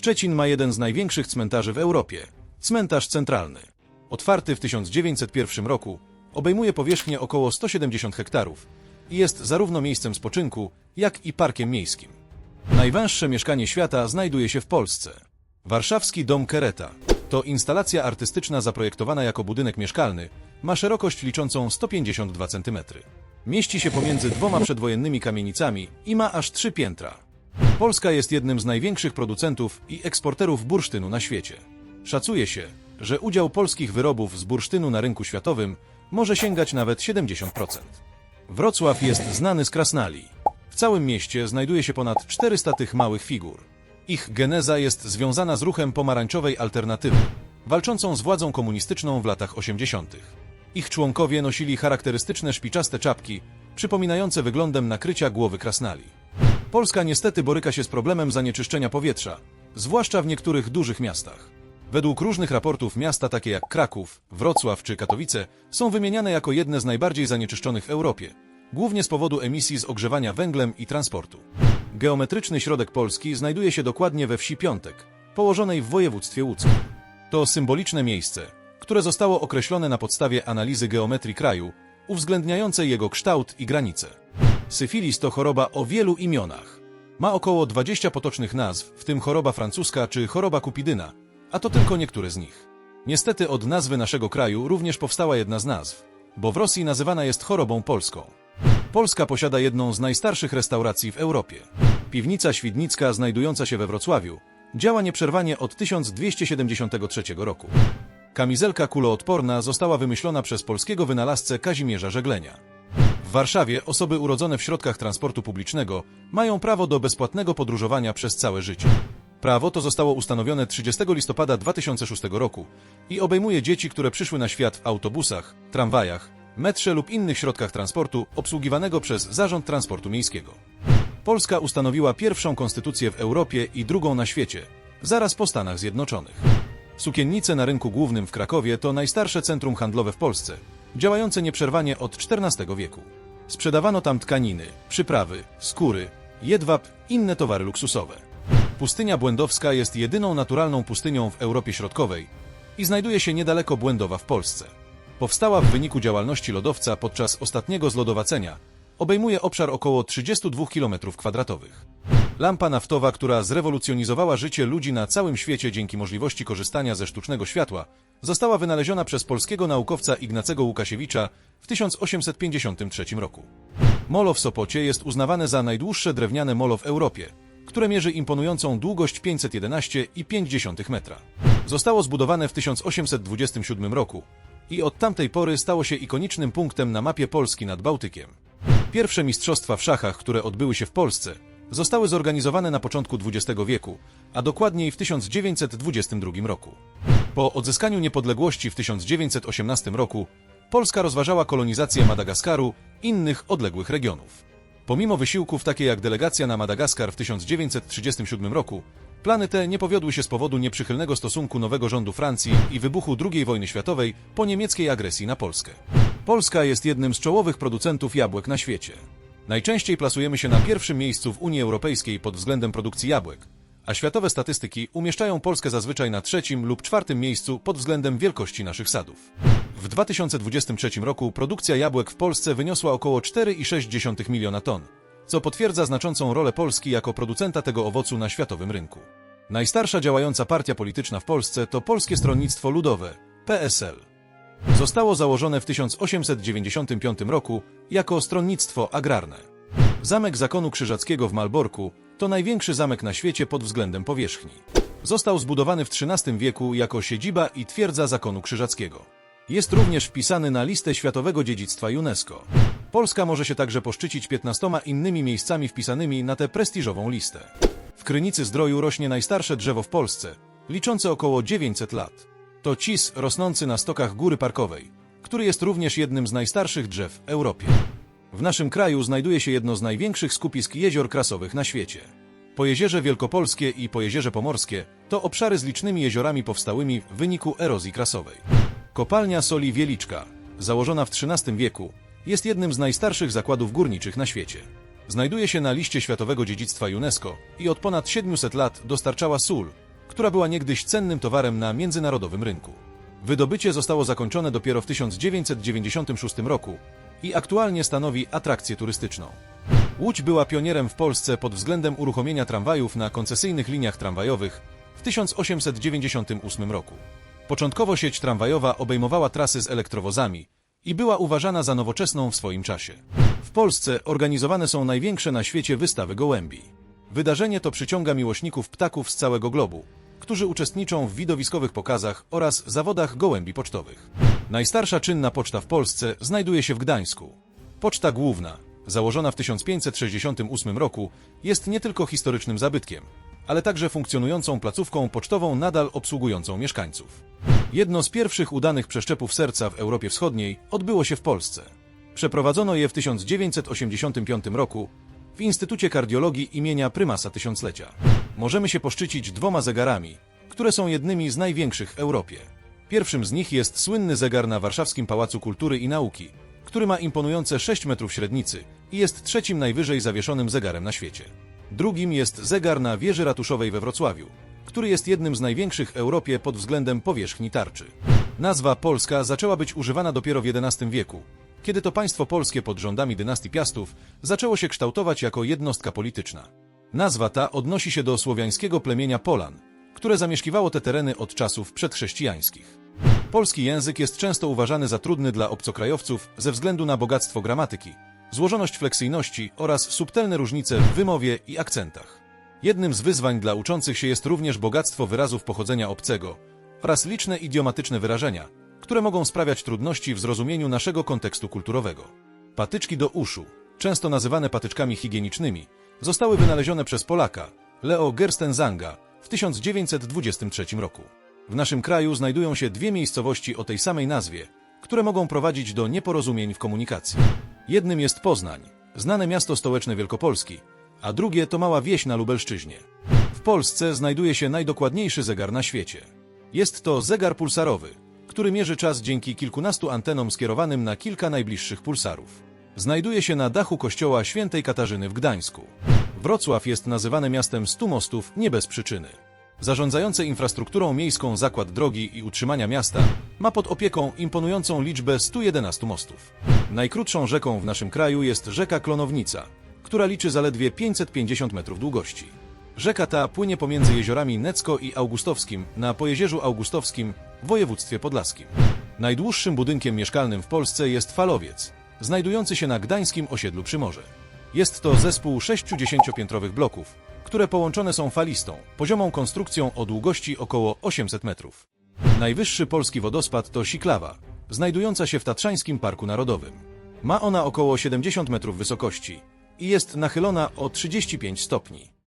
Szczecin ma jeden z największych cmentarzy w Europie. Cmentarz centralny. Otwarty w 1901 roku, obejmuje powierzchnię około 170 hektarów i jest zarówno miejscem spoczynku, jak i parkiem miejskim. Najwęższe mieszkanie świata znajduje się w Polsce. Warszawski Dom Kereta to instalacja artystyczna zaprojektowana jako budynek mieszkalny, ma szerokość liczącą 152 cm. Mieści się pomiędzy dwoma przedwojennymi kamienicami i ma aż trzy piętra. Polska jest jednym z największych producentów i eksporterów bursztynu na świecie. Szacuje się, że udział polskich wyrobów z bursztynu na rynku światowym może sięgać nawet 70%. Wrocław jest znany z krasnali. W całym mieście znajduje się ponad 400 tych małych figur. Ich geneza jest związana z ruchem pomarańczowej alternatywy, walczącą z władzą komunistyczną w latach 80. Ich członkowie nosili charakterystyczne szpiczaste czapki, przypominające wyglądem nakrycia głowy krasnali. Polska niestety boryka się z problemem zanieczyszczenia powietrza, zwłaszcza w niektórych dużych miastach. Według różnych raportów miasta takie jak Kraków, Wrocław czy Katowice są wymieniane jako jedne z najbardziej zanieczyszczonych w Europie, głównie z powodu emisji z ogrzewania węglem i transportu. Geometryczny środek Polski znajduje się dokładnie we wsi Piątek, położonej w województwie łódzkim. To symboliczne miejsce, które zostało określone na podstawie analizy geometrii kraju, uwzględniającej jego kształt i granice. Syfilis to choroba o wielu imionach. Ma około 20 potocznych nazw, w tym choroba francuska czy choroba kupidyna, a to tylko niektóre z nich. Niestety od nazwy naszego kraju również powstała jedna z nazw, bo w Rosji nazywana jest chorobą polską. Polska posiada jedną z najstarszych restauracji w Europie. Piwnica Świdnicka, znajdująca się we Wrocławiu, działa nieprzerwanie od 1273 roku. Kamizelka kuloodporna została wymyślona przez polskiego wynalazcę Kazimierza Żeglenia. W Warszawie osoby urodzone w środkach transportu publicznego mają prawo do bezpłatnego podróżowania przez całe życie. Prawo to zostało ustanowione 30 listopada 2006 roku i obejmuje dzieci, które przyszły na świat w autobusach, tramwajach, metrze lub innych środkach transportu obsługiwanego przez Zarząd Transportu Miejskiego. Polska ustanowiła pierwszą konstytucję w Europie i drugą na świecie, zaraz po Stanach Zjednoczonych. Sukiennice na rynku głównym w Krakowie to najstarsze centrum handlowe w Polsce, działające nieprzerwanie od XIV wieku. Sprzedawano tam tkaniny, przyprawy, skóry, jedwab, inne towary luksusowe. Pustynia Błędowska jest jedyną naturalną pustynią w Europie Środkowej i znajduje się niedaleko Błędowa w Polsce. Powstała w wyniku działalności lodowca podczas ostatniego zlodowacenia. Obejmuje obszar około 32 km2. Lampa naftowa, która zrewolucjonizowała życie ludzi na całym świecie dzięki możliwości korzystania ze sztucznego światła, została wynaleziona przez polskiego naukowca Ignacego Łukasiewicza w 1853 roku. Molo w Sopocie jest uznawane za najdłuższe drewniane molo w Europie, które mierzy imponującą długość 511,5 metra. Zostało zbudowane w 1827 roku i od tamtej pory stało się ikonicznym punktem na mapie Polski nad Bałtykiem. Pierwsze mistrzostwa w szachach, które odbyły się w Polsce, zostały zorganizowane na początku XX wieku, a dokładniej w 1922 roku. Po odzyskaniu niepodległości w 1918 roku Polska rozważała kolonizację Madagaskaru i innych odległych regionów. Pomimo wysiłków takie jak delegacja na Madagaskar w 1937 roku, plany te nie powiodły się z powodu nieprzychylnego stosunku nowego rządu Francji i wybuchu II wojny światowej po niemieckiej agresji na Polskę. Polska jest jednym z czołowych producentów jabłek na świecie. Najczęściej plasujemy się na pierwszym miejscu w Unii Europejskiej pod względem produkcji jabłek, a światowe statystyki umieszczają Polskę zazwyczaj na trzecim lub czwartym miejscu pod względem wielkości naszych sadów. W 2023 roku produkcja jabłek w Polsce wyniosła około 4,6 miliona ton, co potwierdza znaczącą rolę Polski jako producenta tego owocu na światowym rynku. Najstarsza działająca partia polityczna w Polsce to Polskie Stronnictwo Ludowe, PSL. Zostało założone w 1895 roku jako stronnictwo agrarne. Zamek Zakonu Krzyżackiego w Malborku to największy zamek na świecie pod względem powierzchni. Został zbudowany w XIII wieku jako siedziba i twierdza Zakonu Krzyżackiego. Jest również wpisany na listę Światowego Dziedzictwa UNESCO. Polska może się także poszczycić 15 innymi miejscami wpisanymi na tę prestiżową listę. W Krynicy Zdroju rośnie najstarsze drzewo w Polsce, liczące około 900 lat. To cis rosnący na stokach Góry Parkowej, który jest również jednym z najstarszych drzew w Europie. W naszym kraju znajduje się jedno z największych skupisk jezior krasowych na świecie. Pojezierze Wielkopolskie i Pojezierze Pomorskie to obszary z licznymi jeziorami powstałymi w wyniku erozji krasowej. Kopalnia soli Wieliczka, założona w XIII wieku, jest jednym z najstarszych zakładów górniczych na świecie. Znajduje się na liście Światowego Dziedzictwa UNESCO i od ponad 700 lat dostarczała sól, która była niegdyś cennym towarem na międzynarodowym rynku. Wydobycie zostało zakończone dopiero w 1996 roku i aktualnie stanowi atrakcję turystyczną. Łódź była pionierem w Polsce pod względem uruchomienia tramwajów na koncesyjnych liniach tramwajowych w 1898 roku. Początkowo sieć tramwajowa obejmowała trasy z elektrowozami i była uważana za nowoczesną w swoim czasie. W Polsce organizowane są największe na świecie wystawy gołębi. Wydarzenie to przyciąga miłośników ptaków z całego globu, którzy uczestniczą w widowiskowych pokazach oraz zawodach gołębi pocztowych. Najstarsza czynna poczta w Polsce znajduje się w Gdańsku. Poczta Główna, założona w 1568 roku, jest nie tylko historycznym zabytkiem, ale także funkcjonującą placówką pocztową nadal obsługującą mieszkańców. Jedno z pierwszych udanych przeszczepów serca w Europie Wschodniej odbyło się w Polsce. Przeprowadzono je w 1985 roku w Instytucie Kardiologii imienia Prymasa Tysiąclecia. Możemy się poszczycić dwoma zegarami, które są jednymi z największych w Europie. Pierwszym z nich jest słynny zegar na Warszawskim Pałacu Kultury i Nauki, który ma imponujące 6 metrów średnicy i jest trzecim najwyżej zawieszonym zegarem na świecie. Drugim jest zegar na wieży ratuszowej we Wrocławiu, który jest jednym z największych w Europie pod względem powierzchni tarczy. Nazwa Polska zaczęła być używana dopiero w XI wieku, kiedy to państwo polskie pod rządami dynastii Piastów zaczęło się kształtować jako jednostka polityczna. Nazwa ta odnosi się do słowiańskiego plemienia Polan, które zamieszkiwało te tereny od czasów przedchrześcijańskich. Polski język jest często uważany za trudny dla obcokrajowców ze względu na bogactwo gramatyki, złożoność fleksyjności oraz subtelne różnice w wymowie i akcentach. Jednym z wyzwań dla uczących się jest również bogactwo wyrazów pochodzenia obcego oraz liczne idiomatyczne wyrażenia, które mogą sprawiać trudności w zrozumieniu naszego kontekstu kulturowego. Patyczki do uszu, często nazywane patyczkami higienicznymi, zostały wynalezione przez Polaka Leo Gerstenzanga w 1923 roku. W naszym kraju znajdują się dwie miejscowości o tej samej nazwie, które mogą prowadzić do nieporozumień w komunikacji. Jednym jest Poznań, znane miasto stołeczne Wielkopolski, a drugie to mała wieś na Lubelszczyźnie. W Polsce znajduje się najdokładniejszy zegar na świecie. Jest to zegar pulsarowy, który mierzy czas dzięki kilkunastu antenom skierowanym na kilka najbliższych pulsarów. Znajduje się na dachu kościoła świętej Katarzyny w Gdańsku. Wrocław jest nazywane miastem stu mostów nie bez przyczyny. Zarządzający infrastrukturą miejską Zakład Drogi i Utrzymania Miasta ma pod opieką imponującą liczbę 111 mostów. Najkrótszą rzeką w naszym kraju jest rzeka Klonownica, która liczy zaledwie 550 metrów długości. Rzeka ta płynie pomiędzy jeziorami Necko i Augustowskim na Pojezierzu Augustowskim w województwie podlaskim. Najdłuższym budynkiem mieszkalnym w Polsce jest Falowiec, znajdujący się na gdańskim osiedlu Przymorze. Jest to zespół 60-piętrowych bloków, które połączone są falistą, poziomą konstrukcją o długości około 800 metrów. Najwyższy polski wodospad to Siklawa, znajdująca się w Tatrzańskim Parku Narodowym. Ma ona około 70 metrów wysokości i jest nachylona o 35 stopni.